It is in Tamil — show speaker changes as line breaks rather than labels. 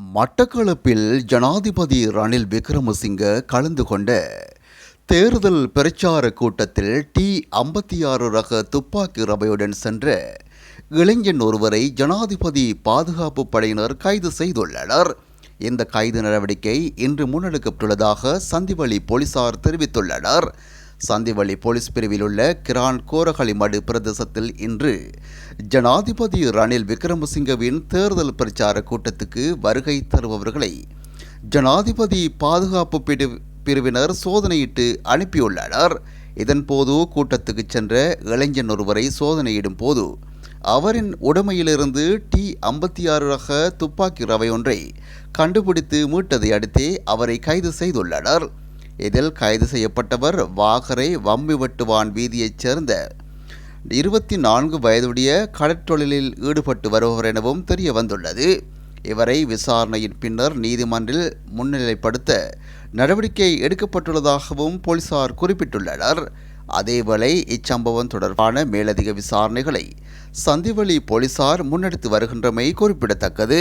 மட்டக்களப்பில் ஜனாதிபதி ரணில் விக்ரமசிங்க கலந்து கொண்ட தேர்தல் பிரச்சார கூட்டத்தில் டி ஐம்பத்தி ஆறு ரக துப்பாக்கி ரவையுடன் சென்ற இளைஞன் ஒருவரை ஜனாதிபதி பாதுகாப்பு படையினர் கைது செய்துள்ளனர். இந்த கைது நடவடிக்கை இன்று முன்னெடுக்கப்பட்டுள்ளதாக சந்திவழி போலீசார் தெரிவித்துள்ளனர். சந்திவழி போலீஸ் பிரிவில் உள்ள கிரான் கோரகளிமடு பிரதேசத்தில் இன்று ஜனாதிபதி ரணில் விக்ரமசிங்கவின் தேர்தல் பிரச்சார கூட்டத்துக்கு வருகை தருபவர்களை ஜனாதிபதி பாதுகாப்பு பிரிவு பிரிவினர் சோதனையிட்டு அனுப்பியுள்ளனர். இதன்போது கூட்டத்துக்கு சென்ற இளைஞன் ஒருவரை சோதனையிடும் போது அவரின் உடைமையிலிருந்து டி ஐம்பத்தி ஆறு ரக துப்பாக்கி ரவை ஒன்றை கண்டுபிடித்து மீட்டதை அடுத்தே அவரை கைது செய்துள்ளனர். இதில் கைது செய்யப்பட்டவர் வாகரை வம்மிவட்டுவான் வீதியைச் சேர்ந்த. இருபத்தி நான்கு வயதுடைய கடற்றொழிலில் ஈடுபட்டு வருபவர் எனவும் தெரிய வந்துள்ளது இவரை விசாரணையின் பின்னர் நீதிமன்றில் முன்னிலைப்படுத்த நடவடிக்கை எடுக்கப்பட்டுள்ளதாகவும் போலீசார் குறிப்பிட்டுள்ளனர். அதேவேளை இச்சம்பவம் தொடர்பான மேலதிக விசாரணைகளை சந்திவழி போலீசார் முன்னெடுத்து வருகின்றமை குறிப்பிடத்தக்கது.